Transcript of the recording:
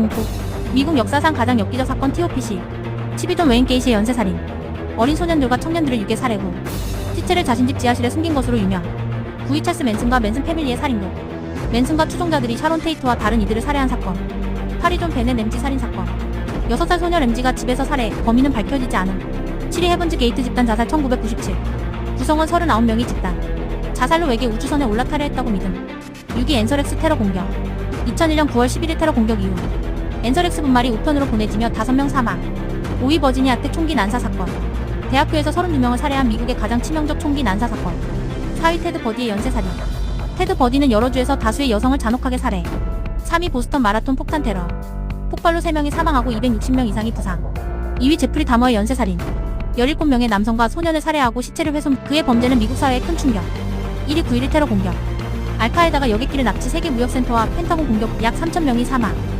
공포. 미국 역사상 가장 엽기적 사건 TOPC. 12돈 웨인 게이시의 연쇄살인. 어린 소년들과 청년들을 유괴 살해 후 시체를 자신 집 지하실에 숨긴 것으로 유명. 구이 찰스 맨슨과 맨슨 패밀리의 살인도. 맨슨과 추종자들이 샤론 테이트와 다른 이들을 살해한 사건. 파리존 베넷 램지 살인 사건. 6살 소녀 램지가 집에서 살해, 범인은 밝혀지지 않음. 7위 헤븐즈 게이트 집단 자살 1997. 구성원 39명이 집단. 자살로 외계 우주선에 올라타려 했다고 믿음. 6위 엔서렉스 테러 공격. 2001년 9월 11일 테러 공격 이후 엔서렉스 분말이 우편으로 보내지며 5명 사망. 5위 버지니아 텍 총기 난사 사건. 대학교에서 32명을 살해한 미국의 가장 치명적 총기 난사 사건. 4위 테드 버디의 연쇄 살인. 테드 버디는 여러 주에서 다수의 여성을 잔혹하게 살해. 3위 보스턴 마라톤 폭탄 테러. 폭발로 3명이 사망하고 260명 이상이 부상. 2위 제프리 다머의 연쇄 살인. 17명의 남성과 소년을 살해하고 시체를 훼손. 그의 범죄는 미국 사회에 큰 충격. 1위 9.11 테러 공격. 알카에다가 여객기를 납치 세계 무역센터와 펜타곤 공격 약 3,000명이 사망.